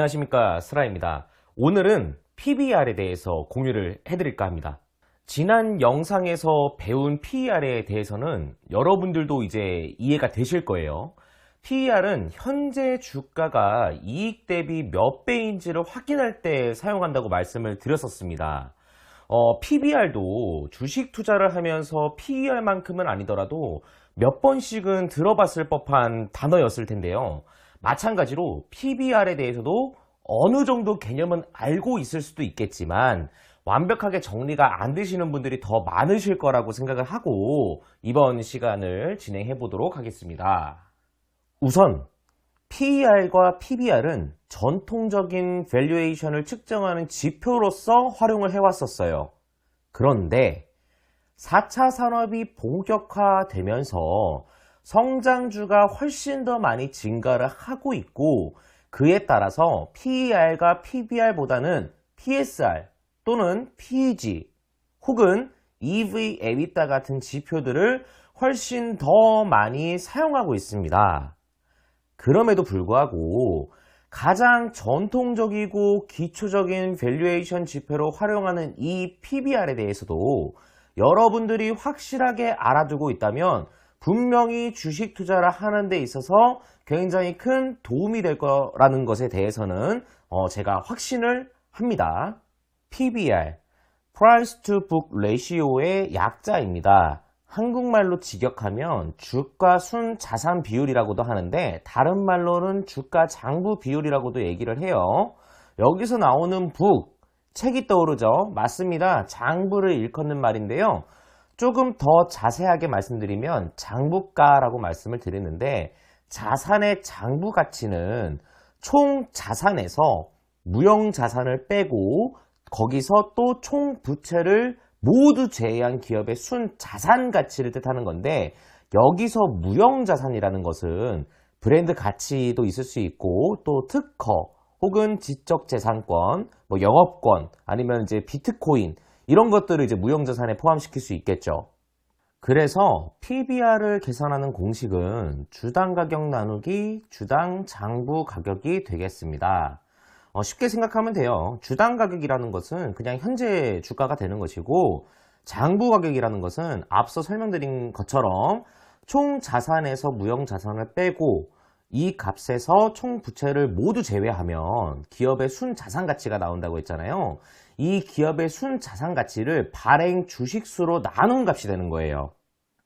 안녕하십니까 스라입니다. 오늘은 PBR에 대해서 공유를 해드릴까 합니다. 지난 영상에서 배운 PER에 대해서는 여러분들도 이제 이해가 되실 거예요. PER은 현재 주가가 이익 대비 몇 배인지를 확인할 때 사용한다고 말씀을 드렸었습니다. 어, PBR도 주식 투자를 하면서 PER만큼은 아니더라도 몇 번씩은 들어봤을 법한 단어였을 텐데요. 마찬가지로 PBR에 대해서도 어느 정도 개념은 알고 있을 수도 있겠지만 완벽하게 정리가 안 되시는 분들이 더 많으실 거라고 생각을 하고 이번 시간을 진행해 보도록 하겠습니다. 우선 PER과 PBR은 전통적인 밸류에이션을 측정하는 지표로서 활용을 해왔었어요. 그런데 4차 산업이 본격화되면서 성장주가 훨씬 더 많이 증가를 하고 있고 그에 따라서 PER과 PBR보다는 PSR 또는 PEG 혹은 EV EBITDA 같은 지표들을 훨씬 더 많이 사용하고 있습니다. 그럼에도 불구하고 가장 전통적이고 기초적인 밸류에이션 지표로 활용하는 이 PBR에 대해서도 여러분들이 확실하게 알아두고 있다면 분명히 주식 투자를 하는 데 있어서 굉장히 큰 도움이 될 거라는 것에 대해서는 어, 제가 확신을 합니다. PBR, Price to Book Ratio의 약자입니다. 한국말로 직역하면 주가 순 자산 비율이라고도 하는데 다른 말로는 주가 장부 비율이라고도 얘기를 해요. 여기서 나오는 북, 책이 떠오르죠? 맞습니다. 장부를 일컫는 말인데요. 조금 더 자세하게 말씀드리면 장부가라고 말씀을 드리는데 자산의 장부 가치는 총 자산에서 무형 자산을 빼고 거기서 또 총 부채를 모두 제외한 기업의 순 자산 가치를 뜻하는 건데 여기서 무형 자산이라는 것은 브랜드 가치도 있을 수 있고 또 특허 혹은 지적 재산권, 뭐 영업권 아니면 이제 비트코인 이런 것들을 이제 무형자산에 포함시킬 수 있겠죠. 그래서 PBR을 계산하는 공식은 주당 가격 나누기 주당 장부 가격이 되겠습니다. 어, 쉽게 생각하면 돼요. 주당 가격이라는 것은 그냥 현재 주가가 되는 것이고 장부 가격이라는 것은 앞서 설명드린 것처럼 총 자산에서 무형 자산을 빼고 이 값에서 총 부채를 모두 제외하면 기업의 순 자산 가치가 나온다고 했잖아요. 이 기업의 순 자산 가치를 발행 주식수로 나눈 값이 되는 거예요.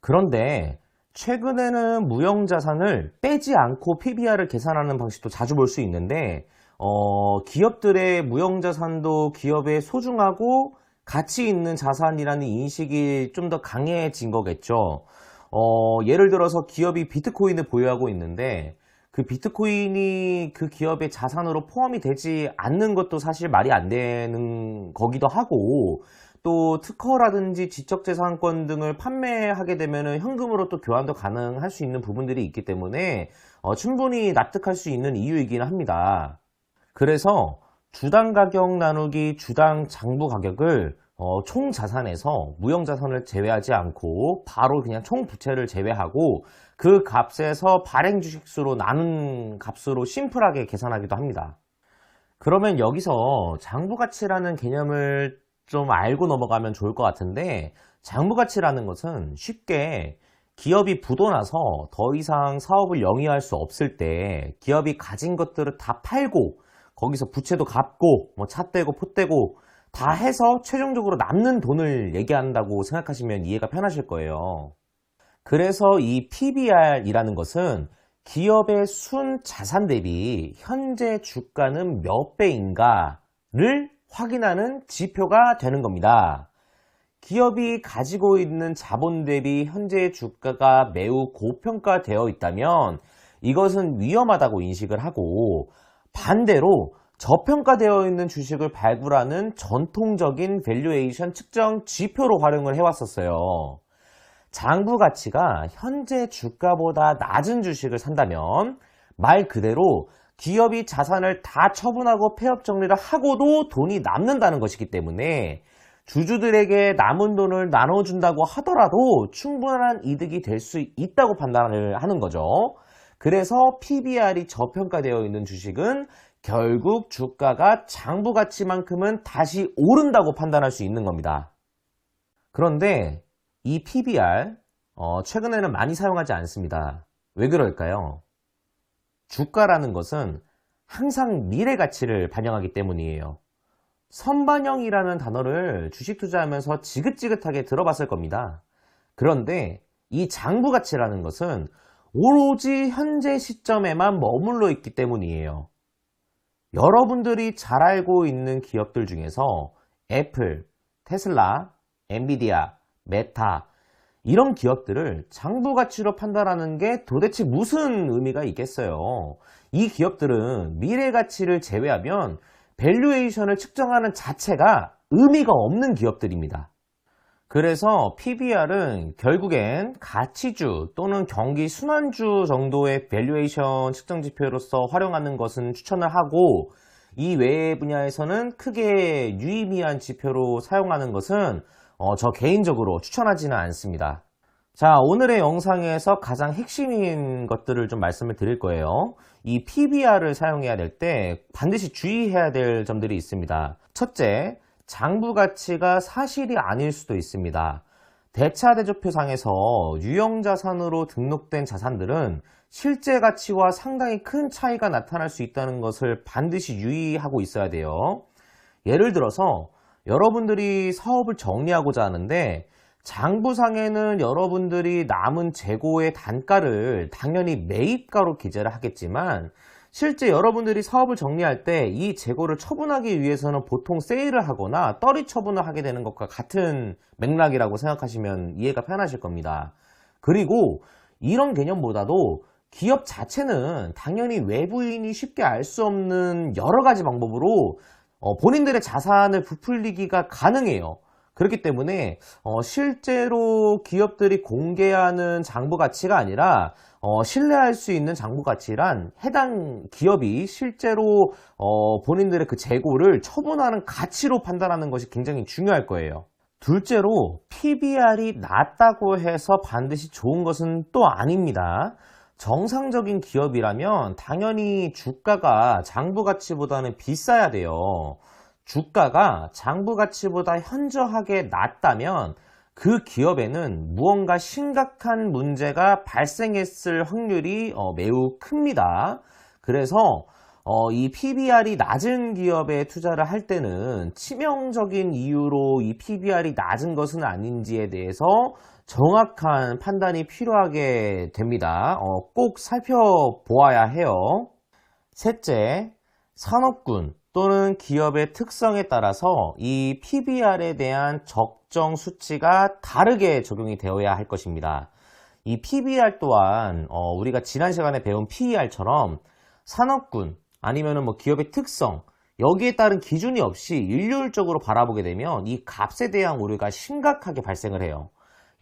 그런데 최근에는 무형 자산을 빼지 않고 PBR을 계산하는 방식도 자주 볼 수 있는데 어, 기업들의 무형 자산도 기업의 소중하고 가치 있는 자산이라는 인식이 좀 더 강해진 거겠죠. 어, 예를 들어서 기업이 비트코인을 보유하고 있는데 그 비트코인이 그 기업의 자산으로 포함이 되지 않는 것도 사실 말이 안 되는 거기도 하고 또 특허라든지 지적재산권 등을 판매하게 되면 현금으로 또 교환도 가능할 수 있는 부분들이 있기 때문에 어, 충분히 납득할 수 있는 이유이기는 합니다. 그래서 주당 가격 나누기 주당 장부 가격을 어, 총 자산에서 무형 자산을 제외하지 않고 바로 그냥 총 부채를 제외하고 그 값에서 발행 주식수로 나눈 값으로 심플하게 계산하기도 합니다. 그러면 여기서 장부 가치라는 개념을 좀 알고 넘어가면 좋을 것 같은데 장부 가치라는 것은 쉽게 기업이 부도나서 더 이상 사업을 영위할 수 없을 때 기업이 가진 것들을 다 팔고 거기서 부채도 갚고 뭐 차 떼고 포 떼고 다 해서 최종적으로 남는 돈을 얘기한다고 생각하시면 이해가 편하실 거예요. 그래서 이 PBR이라는 것은 기업의 순 자산 대비 현재 주가는 몇 배인가를 확인하는 지표가 되는 겁니다. 기업이 가지고 있는 자본 대비 현재 주가가 매우 고평가되어 있다면 이것은 위험하다고 인식을 하고 반대로 저평가되어 있는 주식을 발굴하는 전통적인 밸류에이션 측정 지표로 활용을 해왔었어요. 장부 가치가 현재 주가보다 낮은 주식을 산다면 말 그대로 기업이 자산을 다 처분하고 폐업 정리를 하고도 돈이 남는다는 것이기 때문에 주주들에게 남은 돈을 나눠준다고 하더라도 충분한 이득이 될 수 있다고 판단을 하는 거죠. 그래서 PBR이 저평가되어 있는 주식은 결국 주가가 장부 가치만큼은 다시 오른다고 판단할 수 있는 겁니다. 그런데 이 PBR 어, 최근에는 많이 사용하지 않습니다. 왜 그럴까요? 주가라는 것은 항상 미래 가치를 반영하기 때문이에요. 선반영이라는 단어를 주식 투자하면서 지긋지긋하게 들어봤을 겁니다. 그런데 이 장부 가치라는 것은 오로지 현재 시점에만 머물러 있기 때문이에요. 여러분들이 잘 알고 있는 기업들 중에서 애플, 테슬라, 엔비디아, 메타 이런 기업들을 장부 가치로 판단하는 게 도대체 무슨 의미가 있겠어요? 이 기업들은 미래 가치를 제외하면 밸류에이션을 측정하는 자체가 의미가 없는 기업들입니다. 그래서 PBR은 결국엔 가치주 또는 경기 순환주 정도의 밸류에이션 측정 지표로서 활용하는 것은 추천을 하고 이 외의 분야에서는 크게 유의미한 지표로 사용하는 것은 어, 저 개인적으로 추천하지는 않습니다. 자, 오늘의 영상에서 가장 핵심인 것들을 좀 말씀을 드릴 거예요. 이 PBR을 사용해야 될 때 반드시 주의해야 될 점들이 있습니다. 첫째, 장부 가치가 사실이 아닐 수도 있습니다. 대차대조표상에서 유형자산으로 등록된 자산들은 실제 가치와 상당히 큰 차이가 나타날 수 있다는 것을 반드시 유의하고 있어야 돼요. 예를 들어서 여러분들이 사업을 정리하고자 하는데 장부상에는 여러분들이 남은 재고의 단가를 당연히 매입가로 기재를 하겠지만 실제 여러분들이 사업을 정리할 때 이 재고를 처분하기 위해서는 보통 세일을 하거나 떨이 처분을 하게 되는 것과 같은 맥락이라고 생각하시면 이해가 편하실 겁니다. 그리고 이런 개념보다도 기업 자체는 당연히 외부인이 쉽게 알 수 없는 여러 가지 방법으로 어, 본인들의 자산을 부풀리기가 가능해요. 그렇기 때문에 어, 실제로 기업들이 공개하는 장부 가치가 아니라 어, 신뢰할 수 있는 장부 가치란 해당 기업이 실제로 어, 본인들의 그 재고를 처분하는 가치로 판단하는 것이 굉장히 중요할 거예요. 둘째로 PBR이 낮다고 해서 반드시 좋은 것은 또 아닙니다. 정상적인 기업이라면 당연히 주가가 장부 가치보다는 비싸야 돼요. 주가가 장부 가치보다 현저하게 낮다면 그 기업에는 무언가 심각한 문제가 발생했을 확률이 어, 매우 큽니다. 그래서 어, 이 PBR이 낮은 기업에 투자를 할 때는 치명적인 이유로 이 PBR이 낮은 것은 아닌지에 대해서 정확한 판단이 필요하게 됩니다. 어, 꼭 살펴보아야 해요. 셋째, 산업군 또는 기업의 특성에 따라서 이 PBR에 대한 적정 수치가 다르게 적용이 되어야 할 것입니다. 이 PBR 또한 어, 우리가 지난 시간에 배운 PER처럼 산업군 아니면 뭐 기업의 특성 여기에 따른 기준이 없이 일률적으로 바라보게 되면 이 값에 대한 오류가 심각하게 발생을 해요.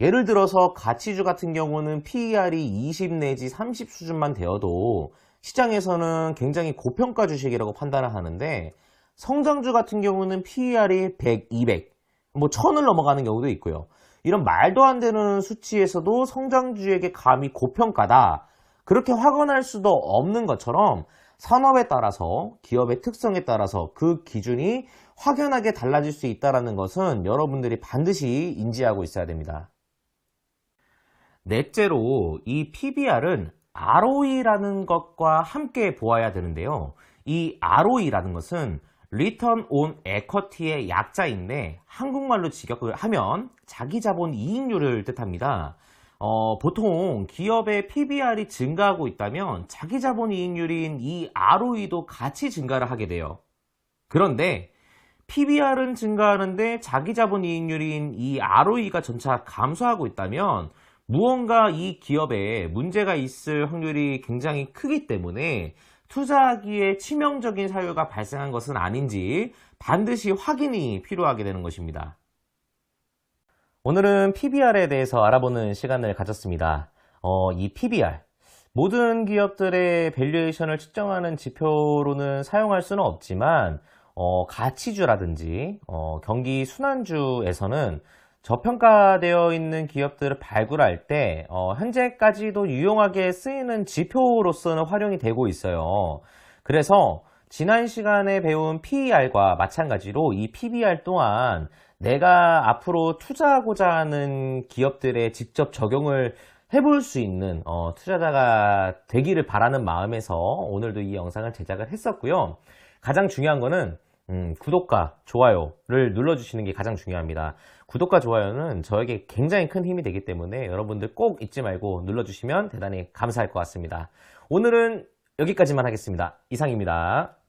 예를 들어서 가치주 같은 경우는 PER이 20 내지 30 수준만 되어도 시장에서는 굉장히 고평가 주식이라고 판단을 하는데 성장주 같은 경우는 PER이 100, 200, 뭐 1000을 넘어가는 경우도 있고요. 이런 말도 안 되는 수치에서도 성장주에게 감히 고평가다. 그렇게 확언할 수도 없는 것처럼 산업에 따라서 기업의 특성에 따라서 그 기준이 확연하게 달라질 수 있다는 것은 여러분들이 반드시 인지하고 있어야 됩니다. 넷째로 이 PBR은 ROE라는 것과 함께 보아야 되는데요. 이 ROE라는 것은 Return on Equity의 약자인데 한국말로 직역을 하면 자기자본 이익률을 뜻합니다. 어, 보통 기업의 PBR이 증가하고 있다면 자기 자본 이익률인 이 ROE도 같이 증가를 하게 돼요. 그런데 PBR은 증가하는데 자기 자본 이익률인 이 ROE가 점차 감소하고 있다면 무언가 이 기업에 문제가 있을 확률이 굉장히 크기 때문에 투자하기에 치명적인 사유가 발생한 것은 아닌지 반드시 확인이 필요하게 되는 것입니다. 오늘은 PBR에 대해서 알아보는 시간을 가졌습니다. 어, 이 PBR 모든 기업들의 밸류에이션을 측정하는 지표로는 사용할 수는 없지만 어, 가치주라든지 어, 경기 순환주에서는 저평가되어 있는 기업들을 발굴할 때 어, 현재까지도 유용하게 쓰이는 지표로서는 활용이 되고 있어요. 그래서 지난 시간에 배운 PER과 마찬가지로 이 PBR 또한 내가 앞으로 투자하고자 하는 기업들에 직접 적용을 해볼 수 있는 어, 투자자가 되기를 바라는 마음에서 오늘도 이 영상을 제작을 했었고요. 가장 중요한 거는 음, 구독과 좋아요를 눌러주시는 게 가장 중요합니다. 구독과 좋아요는 저에게 굉장히 큰 힘이 되기 때문에 여러분들 꼭 잊지 말고 눌러주시면 대단히 감사할 것 같습니다. 오늘은 여기까지만 하겠습니다. 이상입니다.